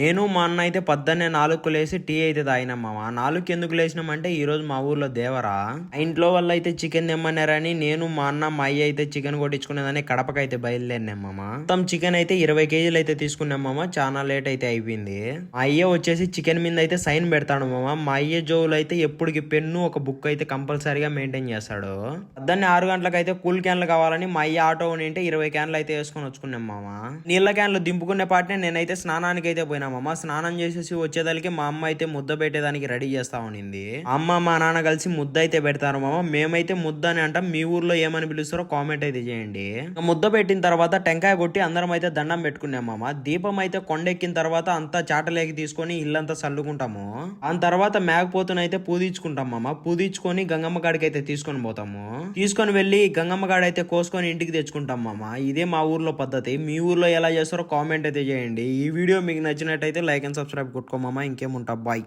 నేను మా అన్న అయితే పొద్దున్నే నాలుగు లేసి టీ అయితే తాగినాం మామ. నాలుగుకి ఎందుకు లేచినామంటే ఈరోజు మా ఊర్లో దేవరా. ఆ ఇంట్లో వాళ్ళు అయితే చికెన్ తెమ్మన్నారని నేను మా అన్న మా అయ్య అయితే చికెన్ కొట్టించుకునేదని కడపకి అయితే బయలుదేరినాం మామ. మొత్తం చికెన్ అయితే ఇరవై కేజీలు అయితే తీసుకున్నాం మామ. చాలా లేట్ అయితే అయిపోయింది. మా అయ్య వచ్చేసి చికెన్ మీద అయితే సైన్ పెడతాడు మామ. మా అయ్య జోవులు అయితే ఎప్పటికి పెన్ను ఒక బుక్ అయితే కంపల్సరీగా మెయింటైన్ చేస్తాడు. పొద్దున్నే ఆరు గంటలకు అయితే కూల్ క్యాన్లు కావాలని మా అయ్య ఆటో ఉంటే ఇరవై క్యాన్లు అయితే వేసుకొని వచ్చుకున్నాం మామ. నీళ్ళ క్యాన్లు దింపుకునే పాటనే నేనైతే స్నానానికి అయితే పోయినా మామ స్నానం చేసేసి వచ్చేదానికి మా అమ్మ అయితే ముద్ద పెట్టేదానికి రెడీ చేస్తా ఉన్నింది అమ్మ మా నాన్న కలిసి ముద్ద అయితే పెడతారు మామ. మేమైతే ముద్ద అని అంటాం. మీ ఊర్లో ఏమని పిలుస్తారో కామెంట్ అయితే చేయండి. ముద్ద పెట్టిన తర్వాత టెంకాయ కొట్టి అందరం అయితే దండం పెట్టుకున్నాం మామ. దీపం అయితే కొండెక్కిన తర్వాత అంతా చాటలేకి తీసుకొని ఇల్లంతా చల్లుకుంటాము దాని తర్వాత మేకపోతునైతే పూదించుకుంటాం మామ. పూదించుకొని గంగమ్మ కాడికి అయితే తీసుకొని పోతాము. తీసుకొని వెళ్ళి గంగమ్మ కాడ అయితే కోసుకొని ఇంటికి తెచ్చుకుంటాం మామ. ఇదే మా ఊర్లో పద్ధతి. మీ ఊర్లో ఎలా చేస్తారో కామెంట్ అయితే చేయండి. ఈ వీడియో మీకు నచ్చిన నచ్చినట్టయితే లైక్ అండ్ సబ్స్క్రైబ్ కొట్టుకోమమ్మా ఇంకేముంటా? బాయ్.